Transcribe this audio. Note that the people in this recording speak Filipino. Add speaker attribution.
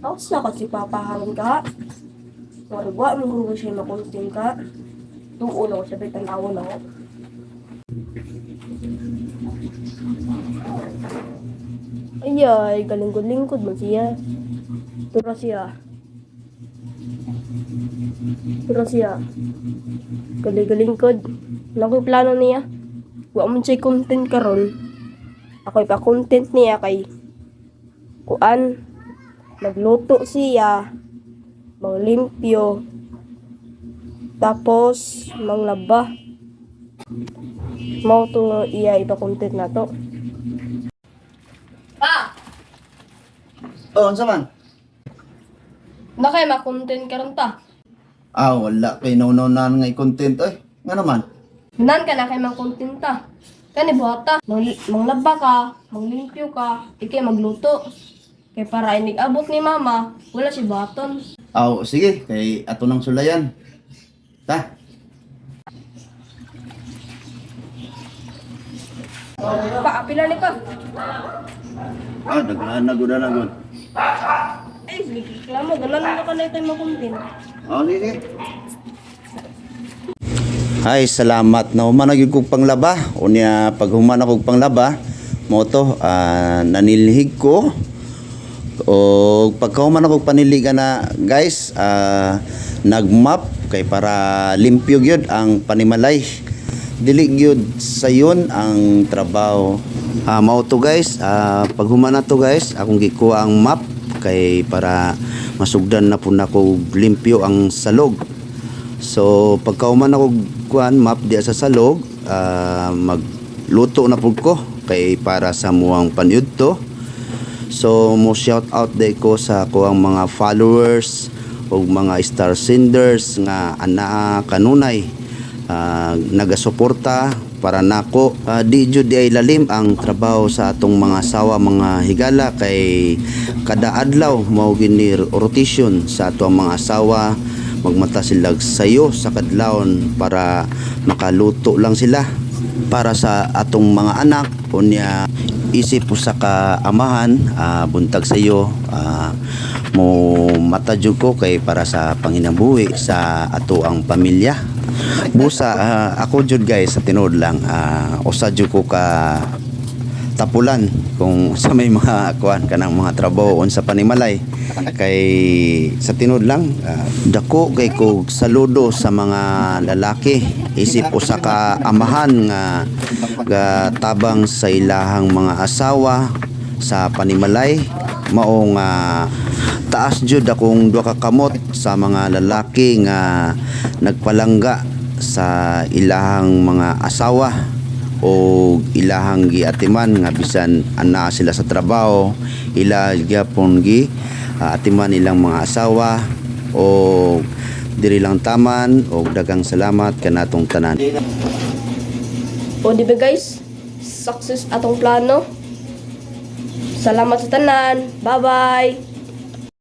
Speaker 1: Tapos na kasi papaharon ka. Marwa, mo ko siya makunting ka. Tuon ako sabi tanaw na ako. Ayay, galingkod-lingkod man siya. Tura siya. Tura siya. Galing-galingkod. Ano ko yung plano niya? Wa man siya content karon. Ako ipa-content niya kay kuan magluto siya maglimpyo tapos manglaba mao to iya ipa-content na to Pa!
Speaker 2: Oh, unsa man?
Speaker 1: Na kay ma-content karon ta.
Speaker 2: Ah, wala kay naunaw na nga i-content oy. Nga naman.
Speaker 1: Nan ka na kay ma-content ta. Kani buhata, mang manglaba ka, manglimpyo ka, ikay magluto. Kay para inig abot ni mama, wala si baton.
Speaker 2: Aw, sige, kay ato nang sulayan. Ta.
Speaker 1: Pa, pila ni pa.
Speaker 2: Ah, naglaan na gud na gud.
Speaker 1: Ay, reklamo, ganun na ka na ito ma-content.
Speaker 2: Oh, sige. Ay, salamat na human gyud kog panglaba. Unya pag human ako panglaba, mo to ah, nanilhig ko. O pagkahuman ako og paniliga na guys, ah, nagmap kay para limpyo gyud ang panimalay. Dili gyud sayon ang trabaho. Ah, mao to guys, ah, pag human na to guys, akong gikuha ang map kay para masugdan na po na ko limpyo ang salog. So pagkauman ako kuan map diya sa salog, ah, magluto na pud ko kay para sa muang panyud to. So mo shout out day ko sa kuang mga followers o mga star senders nga ana kanunay ah, nagasuporta para nako. Ah, di jud ay lalim ang trabaho sa atong mga sawa mga higala kay kada adlaw mao gini rotation sa atong mga asawa magmata sila sayo sa kadlawon para makaluto lang sila para sa atong mga anak unya isip po sa kaamahan ah, buntag sa iyo ah, mo mata ko kay para sa panginabuhi sa ato ang pamilya. Busa ah, ako jud guys sa tinuod lang ah, usa ko ka tapulan kung sa may mga kuan kanang mga trabaho sa panimalay. Kay sa tinud lang ah, dako kay ko saludo sa mga lalaki. Isip ko sa kaamahan nga ga tabang sa ilahang mga asawa sa panimalay. Mao nga taas jud akong duha ka kamot sa mga lalaki nga nagpalangga sa ilahang mga asawa o ilahang giatiman nga bisan ana sila sa trabaho ila gyapon gi ah, atiman ilang mga asawa o diri lang taman o dagang salamat kanatong tanan
Speaker 1: O di ba guys, success atong plano. Salamat sa tanan. Bye-bye.